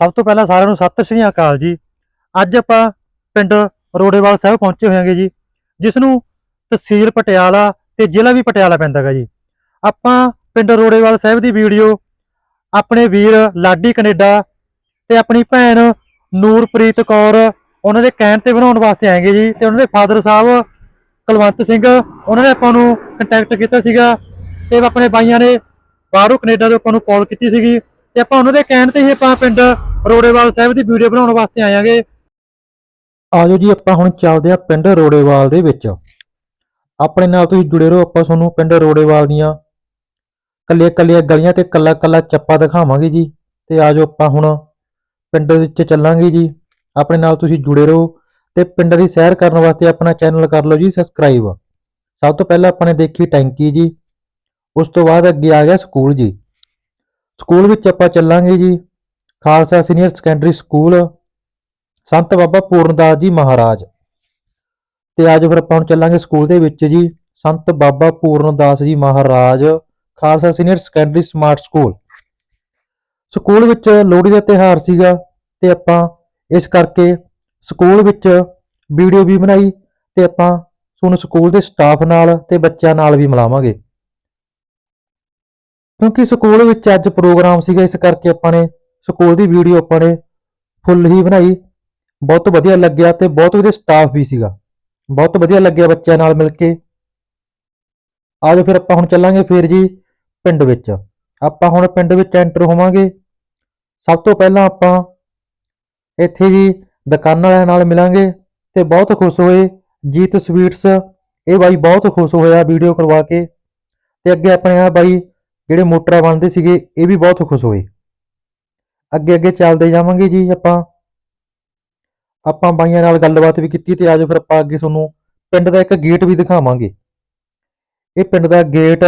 ਸਭ ਤੋਂ ਪਹਿਲਾਂ ਸਾਰਿਆਂ ਨੂੰ ਸਤਿ ਸ੍ਰੀ ਅਕਾਲ ਜੀ। ਅੱਜ ਆਪਾਂ ਪਿੰਡ ਰੋੜੇਵਾਲ ਸਾਹਿਬ ਪਹੁੰਚੇ ਹੋਏਗੇ ਜੀ ਜਿਸ ਨੂੰ ਤਹਿਸੀਲ ਪਟਿਆਲਾ ਤੇ ਜ਼ਿਲ੍ਹਾ ਵੀ ਪਟਿਆਲਾ ਪੈਂਦਾ ਗਾ ਜੀ। ਆਪਾਂ ਪਿੰਡ ਰੋੜੇਵਾਲ ਸਾਹਿਬ ਦੀ ਵੀਡੀਓ, ਆਪਣੇ ਵੀਰ ਲਾਡੀ ਕੈਨੇਡਾ ਤੇ ਆਪਣੀ ਭੈਣ ਨੂਰਪ੍ਰੀਤ ਕੌਰ, ਉਹਨਾਂ ਦੇ ਕਹਿਣ ਤੇ ਬਣਾਉਣ ਵਾਸਤੇ ਆਏਗੇ ਜੀ ਤੇ ਉਹਨਾਂ ਦੇ ਫਾਦਰ ਸਾਹਿਬ ਕੁਲਵੰਤ ਸਿੰਘ, ਉਹਨਾਂ ਨੇ ਆਪਾਂ ਨੂੰ ਕੰਟੈਕਟ ਕੀਤਾ ਸੀਗਾ ਤੇ ਆਪਣੇ ਬਾਈਆਂ ਨੇ ਬਾਹਰੋਂ ਕੈਨੇਡਾ ਤੋਂ ਆਪਾਂ ਨੂੰ ਕਾਲ ਕੀਤੀ ਸੀਗੀ। ਤੇ ਆਪਾਂ ਉਹਨਾਂ ਦੇ ਕਹਿਣ ਤੇ ਹੀ ਆਪਾਂ ਪਿੰਡ ਰੋੜੇਵਾਲ ਸਾਹਿਬ ਦੀ ਵੀਡੀਓ ਬਣਾਉਣ ਵਾਸਤੇ ਆਇਆਂਗੇ ਆਜੋ ਜੀ, ਆਪਾਂ ਹੁਣ ਚੱਲਦੇ ਆ ਪਿੰਡ ਰੋੜੇਵਾਲ ਦੇ ਵਿੱਚ। ਆਪਣੇ ਨਾਲ ਤੁਸੀਂ ਜੁੜੇ ਰਹੋ, ਆਪਾਂ ਤੁਹਾਨੂੰ ਪਿੰਡ ਰੋੜੇਵਾਲ ਦੀਆਂ ਕੱਲੀਆਂ ਕੱਲੀਆਂ ਗਲੀਆਂ ਤੇ ਕੱਲਾ ਕੱਲਾ ਚੱਪਾ ਦਿਖਾਵਾਂਗੇ ਜੀ। ਤੇ ਆਜੋ ਆਪਾਂ ਹੁਣ ਪਿੰਡ ਵਿੱਚ ਚੱਲਾਂਗੇ ਜੀ। ਆਪਣੇ ਨਾਲ ਤੁਸੀਂ ਜੁੜੇ ਰਹੋ ਤੇ ਪਿੰਡ ਦੀ ਸੈਰ ਕਰਨ ਵਾਸਤੇ ਆਪਣਾ ਚੈਨਲ ਕਰ ਲਓ ਜੀ, ਸਬਸਕ੍ਰਾਈਬ। ਸਭ ਤੋਂ ਪਹਿਲਾਂ ਆਪਾਂ ਨੇ ਦੇਖੀ ਟੈਂਕੀ ਜੀ। ਉਸ ਤੋਂ ਬਾਅਦ ਅੱਗੇ ਆ ਗਿਆ ਸਕੂਲ ਜੀ। ਸਕੂਲ ਵਿੱਚ ਆਪਾਂ ਚੱਲਾਂਗੇ ਜੀ। ਖਾਲਸਾ ਸੀਨੀਅਰ ਸੈਕੰਡਰੀ ਸਕੂਲ, ਸੰਤ ਬਾਬਾ ਪੂਰਨਦਾਸ ਜੀ ਮਹਾਰਾਜ। ਤੇ ਅੱਜ ਫਿਰ ਆਪਾਂ ਹੁਣ ਚੱਲਾਂਗੇ ਸਕੂਲ ਦੇ ਵਿੱਚ ਜੀ, Sant Baba Purandas ji Maharaj, Khalsa senior secondary smart school. School ਵਿੱਚ ਲੋਹੜੀ ਦਾ ਤਿਉਹਾਰ ਸੀਗਾ ਤੇ ਆਪਾਂ ਇਸ ਕਰਕੇ ਸਕੂਲ ਵਿੱਚ ਵੀਡੀਓ ਵੀ ਬਣਾਈ ਤੇ ਆਪਾਂ ਤੁਹਾਨੂੰ ਸਕੂਲ ਦੇ ਸਟਾਫ ਨਾਲ ਤੇ ਬੱਚਿਆਂ ਨਾਲ ਵੀ ਮਿਲਾਵਾਂਗੇ। ਕਿਉਂਕਿ ਸਕੂਲ ਵਿੱਚ ਅੱਜ ਪ੍ਰੋਗਰਾਮ ਸੀਗਾ, ਇਸ ਕਰਕੇ ਆਪਾਂ ਨੇ ਸਕੂਲ ਦੀ ਵੀਡੀਓ ਆਪਾਂ ਨੇ ਫੁੱਲ ਹੀ ਬਣਾਈ। ਬਹੁਤ ਵਧੀਆ ਲੱਗਿਆ ਤੇ ਬਹੁਤ ਵਧੀਆ ਸਟਾਫ ਵੀ ਸੀਗਾ। ਬਹੁਤ ਵਧੀਆ ਲੱਗਿਆ ਬੱਚਿਆਂ ਨਾਲ ਮਿਲ ਕੇ। ਆਜੋ ਫਿਰ ਆਪਾਂ ਹੁਣ ਚੱਲਾਂਗੇ ਫਿਰ ਜੀ ਪਿੰਡ ਵਿੱਚ। ਆਪਾਂ ਹੁਣ ਪਿੰਡ ਵਿੱਚ ਐਂਟਰ ਹੋਵਾਂਗੇ। ਸਭ ਤੋਂ ਪਹਿਲਾਂ ਆਪਾਂ ਇੱਥੇ ਜੀ ਦੁਕਾਨਾਂ ਵਾਲਿਆਂ ਨਾਲ ਮਿਲਾਂਗੇ ਤੇ ਬਹੁਤ ਖੁਸ਼ ਹੋਏ। ਜੀਤ ਸਵੀਟਸ ਇਹ ਬਾਈ ਬਹੁਤ ਖੁਸ਼ ਹੋਇਆ ਵੀਡੀਓ ਕਰਵਾ ਕੇ। ਤੇ ਅੱਗੇ ਆਪਣੇ ਆ ਬਾਈ ਜਿਹੜੇ ਮੋਟਰਾਂ ਬਣਦੇ ਸੀਗੇ, ਇਹ ਵੀ ਬਹੁਤ ਖੁਸ਼ ਹੋਏ। ਅੱਗੇ ਅੱਗੇ ਚੱਲਦੇ ਜਾਵਾਂਗੇ ਜੀ ਆਪਾਂ। ਆਪਾਂ ਬਾਈਆਂ ਨਾਲ ਗੱਲਬਾਤ ਵੀ ਕੀਤੀ ਤੇ ਅੱਜ ਫਿਰ ਆਪਾਂ ਅੱਗੇ ਤੁਹਾਨੂੰ ਪਿੰਡ ਦਾ ਇੱਕ ਗੇਟ ਵੀ ਦਿਖਾਵਾਂਗੇ। ਇਹ ਪਿੰਡ ਦਾ ਗੇਟ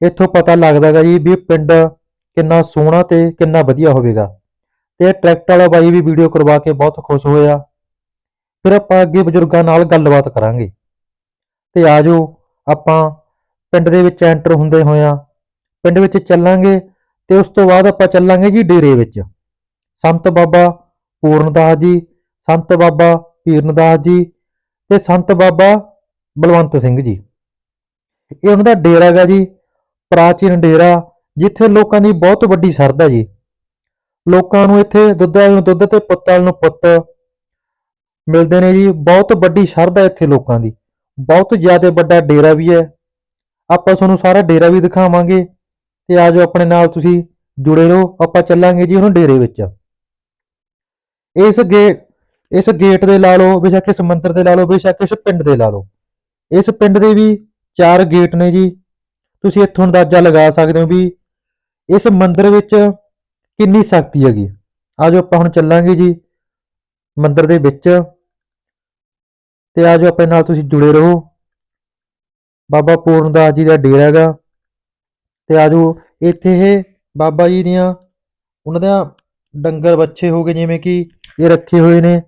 ਇੱਥੋਂ ਪਤਾ ਲੱਗਦਾਗਾ ਜੀ ਵੀ ਪਿੰਡ ਕਿੰਨਾ ਸੋਹਣਾ ਤੇ ਕਿੰਨਾ ਵਧੀਆ ਹੋਵੇਗਾ। ਤੇ ਇਹ ਟਰੈਕਟਰ ਵਾਲਾ ਬਾਈ ਵੀ ਵੀਡੀਓ ਕਰਵਾ ਕੇ ਬਹੁਤ ਖੁਸ਼ ਹੋਇਆ। ਫਿਰ ਆਪਾਂ ਅੱਗੇ ਬਜ਼ੁਰਗਾਂ ਨਾਲ ਗੱਲਬਾਤ ਕਰਾਂਗੇ। ਤੇ ਆਜੋ ਆਪਾਂ ਪਿੰਡ ਦੇ ਵਿੱਚ ਐਂਟਰ ਹੁੰਦੇ ਹੋਇਆਂ ਪਿੰਡ ਵਿੱਚ ਚੱਲਾਂਗੇ ਤੇ ਉਸ ਤੋਂ ਬਾਅਦ ਆਪਾਂ ਚੱਲਾਂਗੇ ਜੀ ਡੇਰੇ ਵਿੱਚ। ਸੰਤ ਬਾਬਾ ਪੂਰਨਦਾਸ ਜੀ, ਸੰਤ ਬਾਬਾ ਪੀਰਨਦਾਸ ਜੀ ਤੇ ਸੰਤ ਬਾਬਾ ਬਲਵੰਤ ਸਿੰਘ ਜੀ। ਇਹ ਉਹਨਾਂ ਦਾ ਡੇਰਾ ਹੈਗਾ ਜੀ, ਪ੍ਰਾਚੀਨ ਡੇਰਾ, ਜਿੱਥੇ ਲੋਕਾਂ ਦੀ ਬਹੁਤ ਵੱਡੀ ਸ਼ਰਧਾ ਜੀ। ਲੋਕਾਂ ਨੂੰ ਇੱਥੇ ਦੁੱਧ ਨੂੰ ਦੁੱਧ ਤੇ ਪੁੱਤਾਂ ਨੂੰ ਪੁੱਤ ਮਿਲਦੇ ਨੇ ਜੀ, ਬਹੁਤ ਵੱਡੀ ਸ਼ਰਧਾ ਇੱਥੇ ਲੋਕਾਂ ਦੀ। ਬਹੁਤ ਜ਼ਿਆਦਾ ਵੱਡਾ ਡੇਰਾ ਵੀ ਹੈ। ਆਪਾਂ ਤੁਹਾਨੂੰ ਸਾਰਾ ਡੇਰਾ ਵੀ ਦਿਖਾਵਾਂਗੇ। ਤੇ ਆਜੋ ਆਪਣੇ ਨਾਲ ਤੁਸੀਂ, ਜੁੜੇ ਰਹੋ, ਆਪਾਂ ਚੱਲਾਂਗੇ ਜੀ ਹੁਣ ਡੇਰੇ ਵਿੱਚ। ਇਸ ਗੇਟ ਇਸ ਗੇਟ ਦੇ ਲਾ ਲਓ, ਬੇਸ਼ੱਕ ਇਸ ਮੰਦਰ ਦੇ ਲਾ ਲਓ, ਬੇਸ਼ੱਕ ਇਸ ਪਿੰਡ ਦੇ ਲਾ ਲਓ। ਇਸ ਪਿੰਡ ਦੇ ਵੀ ਚਾਰ ਗੇਟ ਨੇ ਜੀ। ਤੁਸੀਂ ਇੱਥੋਂ ਅੰਦਾਜ਼ਾ ਲਗਾ ਸਕਦੇ ਹੋ ਵੀ ਇਸ ਮੰਦਰ ਵਿੱਚ ਕਿੰਨੀ ਸ਼ਕਤੀ ਹੈਗੀ। ਆਜੋ ਆਪਾਂ ਹੁਣ ਚੱਲਾਂਗੇ ਜੀ ਮੰਦਰ ਦੇ ਵਿੱਚ। ਤੇ ਆਜੋ ਆਪਣੇ ਨਾਲ ਤੁਸੀਂ ਜੁੜੇ ਰਹੋ। ਬਾਬਾ ਪੂਰਨਦਾਸ ਜੀ ਦਾ ਡੇਰਾ ਹੈਗਾ। ਤੇ ਆਜੋ ਇੱਥੇ ਇਹ ਬਾਬਾ ਜੀ ਦੀਆਂ ਉਹਨਾਂ ਦਾ ਡੰਗਰ ਬੱਚੇ ਹੋ ਗਏ, ਜਿਵੇਂ ਕਿ ਇਹ ਰੱਖੇ ਹੋਏ ਨੇ।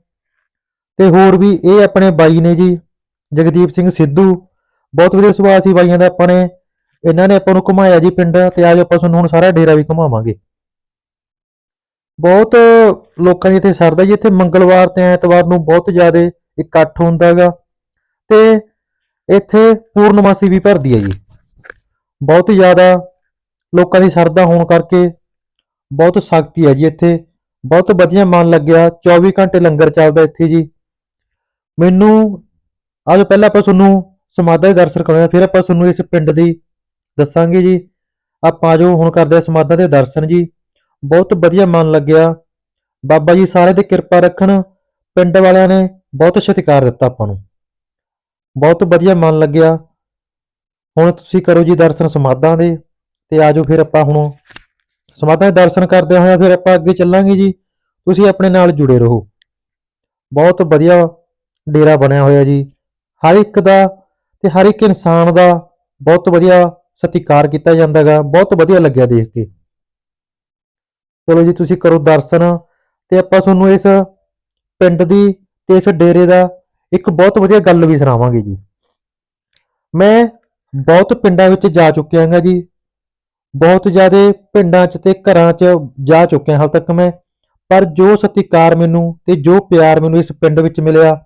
ਤੇ ਹੋਰ ਵੀ ਇਹ ਆਪਣੇ ਬਾਈ ਨੇ ਜੀ, ਜਗਦੀਪ ਸਿੰਘ ਸਿੱਧੂ। ਬਹੁਤ ਵਧੀਆ ਸੁਭਾਅ ਸੀ ਬਾਈਆਂ ਦਾ ਆਪਾਂ ਨੇ। ਇਹਨਾਂ ਨੇ ਆਪਾਂ ਨੂੰ ਘੁਮਾਇਆ ਜੀ ਪਿੰਡ ਤੇ ਆਜੋ ਆਪਾਂ ਤੁਹਾਨੂੰ ਹੁਣ ਸਾਰਾ ਡੇਰਾ ਵੀ ਘੁਮਾਵਾਂਗੇ। ਬਹੁਤ ਲੋਕਾਂ ਦੀ ਇੱਥੇ ਸਰਦਾ ਜੀ, ਇੱਥੇ ਮੰਗਲਵਾਰ ਤੇ ਐਤਵਾਰ ਨੂੰ ਬਹੁਤ ਜ਼ਿਆਦਾ ਇਕੱਠ ਹੁੰਦਾ ਹੈਗਾ ਤੇ ਇੱਥੇ ਪੂਰਨਮਾਸੀ ਵੀ ਭਰਦੀ ਹੈ ਜੀ। ਬਹੁਤ ਜ਼ਿਆਦਾ ਲੋਕਾਂ ਦੀ ਸਰਦਾ ਹੋਣ ਕਰਕੇ ਬਹੁਤ ਸ਼ਕਤੀ ਹੈ ਜੀ ਇੱਥੇ। ਬਹੁਤ ਵਧੀਆ ਮਨ ਲੱਗਿਆ। 24 ਘੰਟੇ ਲੰਗਰ ਚੱਲਦਾ ਇੱਥੇ ਜੀ। ਮੈਨੂੰ ਅੱਜ ਪਹਿਲਾਂ ਆਪਾਂ ਤੁਹਾਨੂੰ ਸਮਾਧਾਂ ਦੇ ਦਰਸ਼ਨ ਕਰਾਂਗੇ ਫਿਰ ਆਪਾਂ ਤੁਹਾਨੂੰ ਇਸ ਪਿੰਡ ਦੀ ਦੱਸਾਂਗੇ ਜੀ। ਆਪਾਂ ਜੋ ਹੁਣ ਕਰਦੇ ਆ ਸਮਾਧਾਂ ਦੇ ਦਰਸ਼ਨ ਜੀ। ਬਹੁਤ ਵਧੀਆ ਮਨ ਲੱਗਿਆ। ਬਾਬਾ ਜੀ ਸਾਰੇ ਤੇ ਕਿਰਪਾ ਰੱਖਣ, ਪਿੰਡ ਵਾਲਿਆਂ ਨੇ ਬਹੁਤ ਸਤਿਕਾਰ ਦਿੱਤਾ ਆਪਾਂ ਨੂੰ। ਬਹੁਤ ਵਧੀਆ ਮਨ ਲੱਗਿਆ। ਹੁਣ ਤੁਸੀਂ ਕਰੋ ਜੀ ਦਰਸ਼ਨ ਸਮਾਧਾਂ ਦੇ ਤੇ ਆਜੋ ਫਿਰ ਆਪਾਂ ਹੁਣ ਸਮਾਧਾਂ ਦੇ ਦਰਸ਼ਨ ਕਰਦੇ ਹੋਇਆ ਫਿਰ ਆਪਾਂ ਅੱਗੇ ਚੱਲਾਂਗੇ ਜੀ। ਤੁਸੀਂ ਆਪਣੇ ਨਾਲ ਜੁੜੇ ਰਹੋ। ਬਹੁਤ ਵਧੀਆ ਡੇਰਾ ਬਣਿਆ ਹੋਇਆ ਜੀ। ਹਰ ਇੱਕ ਦਾ ਤੇ ਹਰ ਇੱਕ ਇਨਸਾਨ ਦਾ ਬਹੁਤ ਵਧੀਆ ਸਤਿਕਾਰ ਕੀਤਾ ਜਾਂਦਾ ਹੈਗਾ। ਬਹੁਤ ਵਧੀਆ ਲੱਗਿਆ ਦੇਖ ਕੇ। ਚਲੋ ਜੀ ਤੁਸੀਂ ਕਰੋ ਦਰਸ਼ਨ ਤੇ ਆਪਾਂ ਤੁਹਾਨੂੰ ਇਸ ਪਿੰਡ ਦੀ ਤੇ ਇਸ ਡੇਰੇ ਦਾ ਇੱਕ ਬਹੁਤ ਵਧੀਆ ਗੱਲ ਵੀ ਸੁਣਾਵਾਂਗੇ ਜੀ। ਮੈਂ ਬਹੁਤ ਪਿੰਡਾਂ ਵਿੱਚ ਜਾ ਚੁੱਕਿਆ ਹਾਂ ਜੀ। ਬਹੁਤ ਜ਼ਿਆਦੇ ਪਿੰਡਾਂ 'ਚ ਤੇ ਘਰਾਂ 'ਚ ਜਾ ਚੁੱਕਿਆ ਹਾਲ ਤੱਕ ਮੈਂ। ਪਰ ਜੋ ਸਤਿਕਾਰ ਮੈਨੂੰ ਤੇ ਜੋ ਪਿਆਰ ਮੈਨੂੰ ਇਸ ਪਿੰਡ ਵਿੱਚ ਮਿਲਿਆ,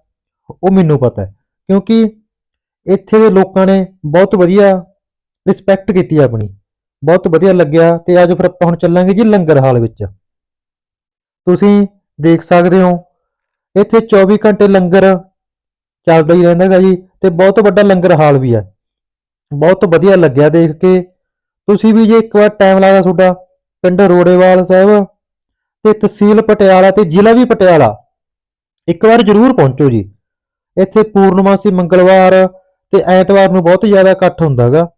ਉਹ ਮੈਨੂੰ ਪਤਾ ਹੈ। ਕਿਉਂਕਿ ਇੱਥੇ ਦੇ ਲੋਕਾਂ ਨੇ ਬਹੁਤ ਵਧੀਆ ਰਿਸਪੈਕਟ ਕੀਤੀ ਆਪਣੀ। ਬਹੁਤ ਵਧੀਆ ਲੱਗਿਆ ਤੇ ਅੱਜ ਫਿਰ ਆਪਾਂ ਹੁਣ ਚੱਲਾਂਗੇ ਜੀ ਲੰਗਰ ਹਾਲ ਵਿੱਚ। ਤੁਸੀਂ ਦੇਖ ਸਕਦੇ ਹੋ, ਇੱਥੇ 24 ਘੰਟੇ ਲੰਗਰ ਚੱਲਦਾ ਹੀ ਰਹਿੰਦਾ ਹੈਗਾ ਜੀ ਤੇ ਬਹੁਤ ਵੱਡਾ ਲੰਗਰ ਹਾਲ ਵੀ ਹੈ। ਬਹੁਤ ਵਧੀਆ ਲੱਗਿਆ ਦੇਖ ਕੇ। ਤੁਸੀਂ ਵੀ ਜੇ ਇੱਕ ਵਾਰ ਟਾਈਮ ਲੱਗਦਾ ਤੁਹਾਡਾ, ਪਿੰਡ ਰੋੜੇਵਾਲ ਸਾਹਿਬ ਤੇ ਤਹਿਸੀਲ ਪਟਿਆਲਾ ਤੇ ਜ਼ਿਲ੍ਹਾ ਵੀ ਪਟਿਆਲਾ। ਇੱਕ ਵਾਰ ਜ਼ਰੂਰ ਪਹੁੰਚੋ ਜੀ। ਇੱਥੇ ਪੂਰਨਮਾਸੀ ਮੰਗਲਵਾਰ ਤੇ ਐਤਵਾਰ ਨੂੰ ਬਹੁਤ ਜ਼ਿਆਦਾ ਇਕੱਠ ਹੁੰਦਾ ਹੈਗਾ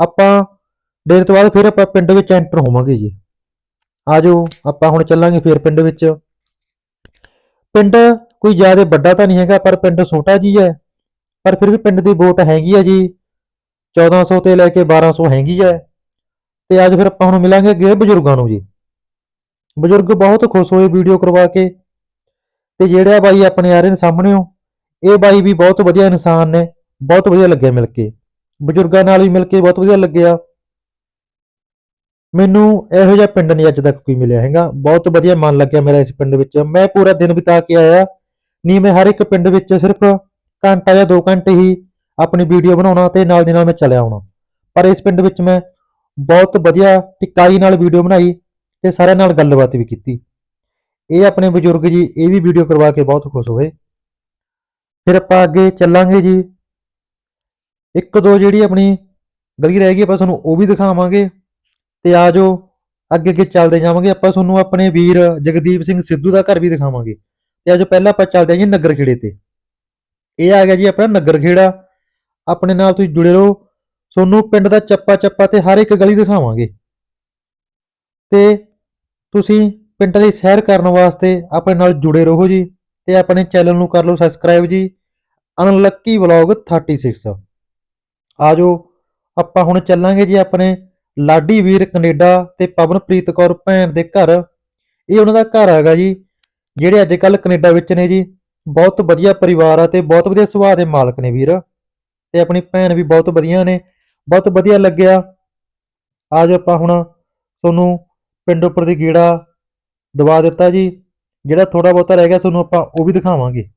ਆਪਾਂ ਡੇਰ ਤੋਂ ਬਾਅਦ ਫਿਰ ਆਪਾਂ ਪਿੰਡ ਵਿੱਚ ਐਂਟਰ ਹੋਵਾਂਗੇ ਜੀ। ਆਜੋ ਆਪਾਂ ਹੁਣ ਚੱਲਾਂਗੇ ਫਿਰ ਪਿੰਡ ਵਿੱਚ। ਪਿੰਡ ਕੋਈ ਜ਼ਿਆਦਾ ਵੱਡਾ ਤਾਂ ਨਹੀਂ ਹੈਗਾ, ਪਰ ਪਿੰਡ ਛੋਟਾ ਜੀ ਹੈ। ਪਰ ਫਿਰ ਵੀ ਪਿੰਡ ਦੀ ਵੋਟ ਹੈਗੀ ਆ ਜੀ। 1400 ਤੇ ਲੈ ਕੇ 1200 ਹੈਗੀ ਹੈ ਤੇ ਅੱਜ ਫਿਰ ਆਪਾਂ ਹੁਣ ਮਿਲਾਂਗੇ ਅੱਗੇ ਬਜ਼ੁਰਗਾਂ ਨੂੰ ਜੀ। ਬਜ਼ੁਰਗ ਬਹੁਤ ਖੁਸ਼ ਹੋਏ ਵੀਡੀਓ ਕਰਵਾ ਕੇ। ਤੇ ਜਿਹੜਾ ਬਾਈ ਆਪਣੇ ਆ ਰਹੇ ਨੇ ਸਾਹਮਣੇ ਹੋ ਇਹ ਬਾਈ ਵੀ ਬਹੁਤ ਵਧੀਆ ਇਨਸਾਨ ਨੇ, ਬਹੁਤ ਵਧੀਆ ਲੱਗਿਆ ਮਿਲ ਕੇ। ਬਜ਼ੁਰਗਾਂ ਨਾਲ ਵੀ ਮਿਲ ਕੇ ਬਹੁਤ ਵਧੀਆ ਲੱਗਿਆ। ਮੈਨੂੰ ਇਹੋ ਜਿਹਾ ਪਿੰਡ ਨਹੀਂ ਅੱਜ ਤੱਕ ਕੋਈ ਮਿਲਿਆ ਹੈਗਾ। ਬਹੁਤ ਵਧੀਆ ਮਨ ਲੱਗਿਆ ਮੇਰਾ ਇਸ ਪਿੰਡ ਵਿੱਚ। ਮੈਂ ਪੂਰਾ ਦਿਨ ਬਿਤਾ ਕੇ ਆਇਆ। ਨਹੀਂ ਮੈਂ ਹਰ ਇੱਕ ਪਿੰਡ ਵਿੱਚ ਸਿਰਫ ਘੰਟਾ ਜਾਂ 2 ਘੰਟੇ ਹੀ ਆਪਣੀ ਵੀਡੀਓ ਬਣਾਉਣਾ ਤੇ ਨਾਲ ਦੀ ਨਾਲ ਮੈਂ ਚਲਿਆ ਆਉਣਾ। ਪਰ ਇਸ ਪਿੰਡ ਵਿੱਚ ਮੈਂ ਬਹੁਤ ਵਧੀਆ ਟਿਕਾਈ ਨਾਲ ਵੀਡੀਓ ਬਣਾਈ ਤੇ ਸਾਰਿਆਂ ਨਾਲ ਗੱਲਬਾਤ ਵੀ ਕੀਤੀ। ਇਹ ਆਪਣੇ ਬਜ਼ੁਰਗ ਜੀ, ਇਹ ਵੀ ਵੀਡੀਓ ਕਰਵਾ ਕੇ ਬਹੁਤ ਖੁਸ਼ ਹੋਏ। ਫਿਰ ਆਪਾਂ ਅੱਗੇ ਚੱਲਾਂਗੇ ਜੀ। ਇੱਕ ਦੋ ਜਿਹੜੀ ਆਪਣੀ ਗਲੀ ਰਹਿ ਗਈ, ਆਪਾਂ ਤੁਹਾਨੂੰ ਉਹ ਵੀ ਦਿਖਾਵਾਂਗੇ। ਤੇ ਆਜੋ ਅੱਗੇ ਅੱਗੇ ਚੱਲਦੇ ਜਾਵਾਂਗੇ। ਆਪਾਂ ਤੁਹਾਨੂੰ ਆਪਣੇ ਵੀਰ ਜਗਦੀਪ ਸਿੰਘ ਸਿੱਧੂ ਦਾ ਘਰ ਵੀ ਦਿਖਾਵਾਂਗੇ। ਤੇ ਆਜੋ ਪਹਿਲਾਂ ਆਪਾਂ ਚੱਲਦੇ ਹਾਂ ਜੀ ਨਗਰ ਖੇੜੇ ਤੇ। ਇਹ ਆ ਗਿਆ ਜੀ ਆਪਣਾ ਨਗਰ ਖੇੜਾ। ਆਪਣੇ ਨਾਲ ਤੁਸੀਂ ਜੁੜੇ ਰਹੋ। ਤੁਹਾਨੂੰ ਪਿੰਡ ਦਾ ਚੱਪਾ ਚੱਪਾ ਤੇ ਹਰ ਇੱਕ ਗਲੀ ਦਿਖਾਵਾਂਗੇ। ਤੇ ਤੁਸੀਂ ਪਿੰਡ ਦੀ ਸੈਰ ਕਰਨ ਵਾਸਤੇ ਆਪਣੇ ਨਾਲ ਜੁੜੇ ਰਹੋ ਜੀ ਤੇ ਆਪਣੇ ਚੈਨਲ ਨੂੰ ਕਰ ਲਓ ਸਬਸਕ੍ਰਾਈਬ ਜੀ। ਅਨਲੱਕੀ ਵਲੌਗ 36 ਆਜੋ, ਆਪਾਂ ਹੁਣ ਚੱਲਾਂਗੇ ਜੀ ਆਪਣੇ ਲਾਡੀ ਵੀਰ ਕੈਨੇਡਾ ਤੇ ਪਵਨਪ੍ਰੀਤ ਕੌਰ ਭੈਣ ਦੇ ਘਰ। ਇਹ ਉਹਨਾਂ ਦਾ ਘਰ ਹੈਗਾ ਜੀ, ਜਿਹੜੇ ਅੱਜ ਕੱਲ ਕੈਨੇਡਾ ਵਿੱਚ ਨੇ ਜੀ। ਬਹੁਤ ਵਧੀਆ ਪਰਿਵਾਰ ਆ ਤੇ ਬਹੁਤ ਵਧੀਆ ਸੁਭਾਅ ਦੇ ਮਾਲਕ ਨੇ ਵੀਰ। ਤੇ ਆਪਣੀ ਭੈਣ ਵੀ ਬਹੁਤ ਵਧੀਆ ਨੇ, ਬਹੁਤ ਵਧੀਆ ਲੱਗਿਆ। ਅੱਜ ਆਪਾਂ ਹੁਣ ਤੁਹਾਨੂੰ ਪਿੰਡ ਉੱਪਰ ਦੀ ਗੀੜਾ ਦਵਾ ਦਿੱਤਾ ਜੀ, ਜਿਹੜਾ ਥੋੜਾ ਬਹੁਤਾ ਰਹਿ ਗਿਆ ਤੁਹਾਨੂੰ ਆਪਾਂ ਉਹ ਵੀ ਦਿਖਾਵਾਂਗੇ।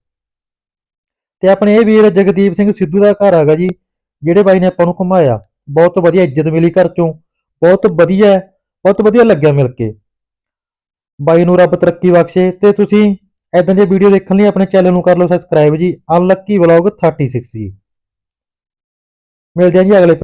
ਤੇ ਆਪਣੇ ਇਹ ਵੀਰ ਜਗਦੀਪ ਸਿੰਘ ਸਿੱਧੂ ਦਾ ਘਰ ਹੈਗਾ ਜੀ, ਜਿਹੜੇ ਬਾਈ ਨੇ ਆਪਾਂ ਨੂੰ ਘੁਮਾਇਆ। ਬਹੁਤ ਵਧੀਆ ਇੱਜ਼ਤ ਮਿਲੀ ਘਰ ਚੋਂ, ਬਹੁਤ ਵਧੀਆ ਬਹੁਤ ਵਧੀਆ ਲੱਗਿਆ ਮਿਲ ਕੇ। ਬਾਈ ਨੂੰ ਰੱਬ ਤਰੱਕੀ ਬਖਸ਼ੇ ਤੇ ਤੁਸੀਂ ਐਦਾਂ ਦੀਆਂ ਵੀਡੀਓ ਦੇਖਣ ਲਈ ਆਪਣੇ ਚੈਨਲ ਨੂੰ ਕਰ ਲਓ ਸਬਸਕ੍ਰਾਈਬ ਜੀ ਅਨਲੱਕੀ ਵਲੌਗ 36 ਜੀ। ਮਿਲਦੇ ਹਾਂ ਜੀ ਅਗਲੇ